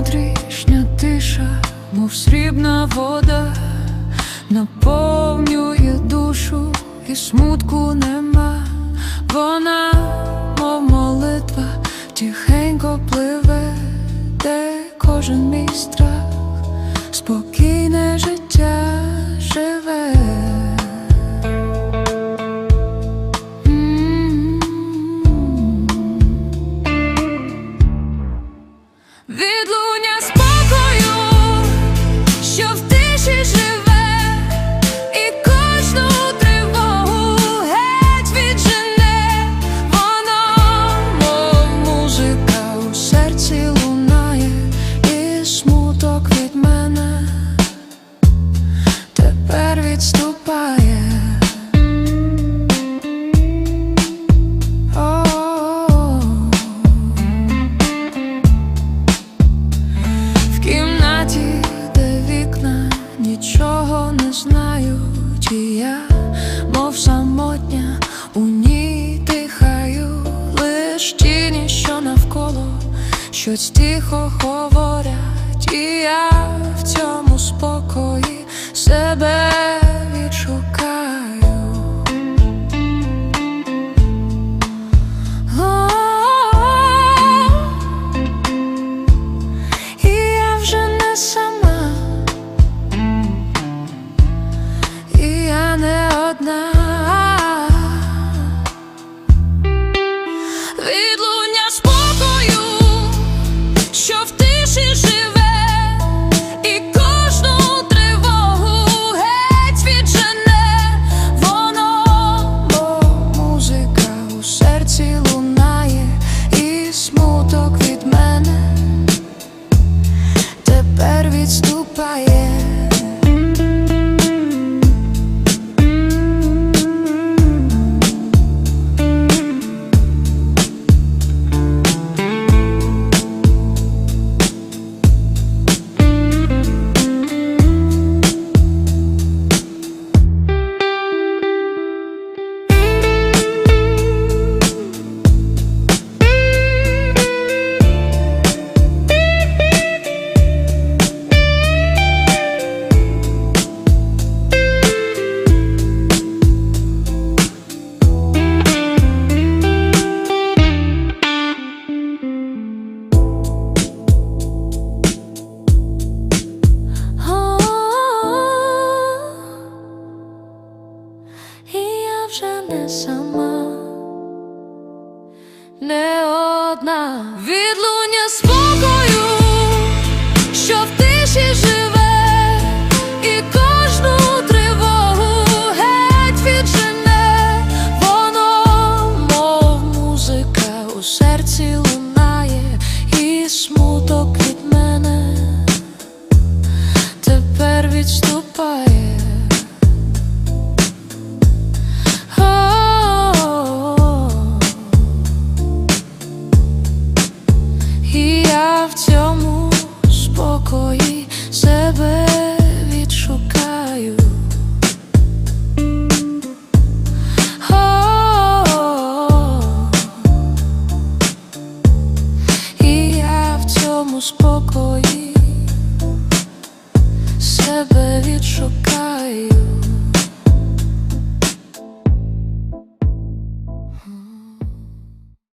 Внутрішня тиша, мов срібна вода, наповнює душу і смутку нема. Вона, мов молитва, тихенько пливе, де кожен мій страх, спокійне життя лиш тіні, що навколо, щось тихо говорять, і я в цьому спокої себе відшукаю. І я вже не сама, і я не одна. Відступає. Не сама, не одна. Відлуння спокою, що в тиші живе, і кожну тривогу геть віджене, воно, мов музика у серці лунає, і смуток від мене. Тепер відступає. тебе відшукаю. О -о -о -о. І я в цьому спокої себе відшукаю.